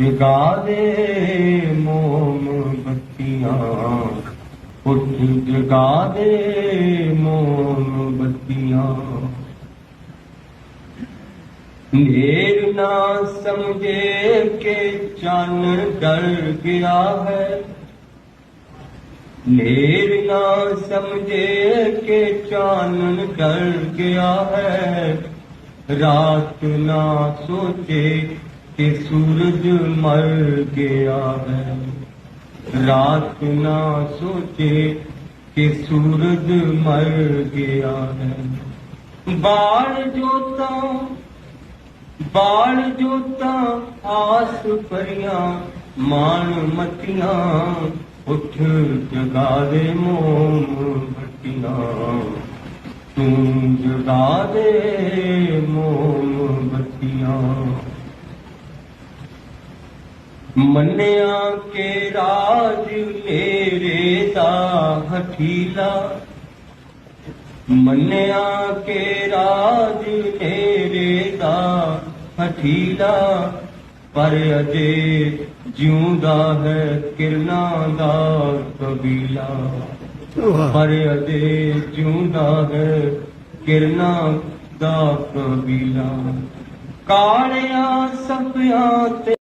ਜਗਾ ਦੇ ਮੋਮ ਬੱਤੀਆਂ। ਉੱਠ ਜਗਾ ਦੇ ਮੋਮ ਨੇਰ ਨਾ ਸਮਝੇ ਕਿ ਚੰਨ ਡਰ ਗਿਆ ਹੈ। ਨੇਰ ਨਾ ਸਮਝੇ ਕਿ ਚਾਨਣ ਡਰ ਗਿਆ ਹੈ। ਰਾਤ ਨਾ ਸੋਚੇ کہ سورج مر گیا ہے رات نہ سوچے کہ سورج مر گیا ہے بار جوتا بار جوتا آس پریاں مان متیاں اٹھ جگا دے موم بٹیاں تم جگا دے موم بٹیاں ਮੰਨਿਆ ਕੇ ਰਾਜ ਮੇਰੇ ਦਾ ਹਠੀਲਾ ਮੰਨਿਆ ਕੇ ਰਾਜ ਮੇਰੇ ਦਾ ਹਠੀਲਾ ਪਰ ਅਜੇ ਜਿਉਂਦਾ ਹੈ ਕਿਰਨਾਂ ਦਾ ਕਬੀਲਾ। ਪਰ ਅਜੇ ਜਿਉਂਦਾ ਹੈ ਕਿਰਨਾਂ ਦਾ ਕਬੀਲਾ। ਕਾਲਿਆ ਸਭਿਆਂ ਤੇ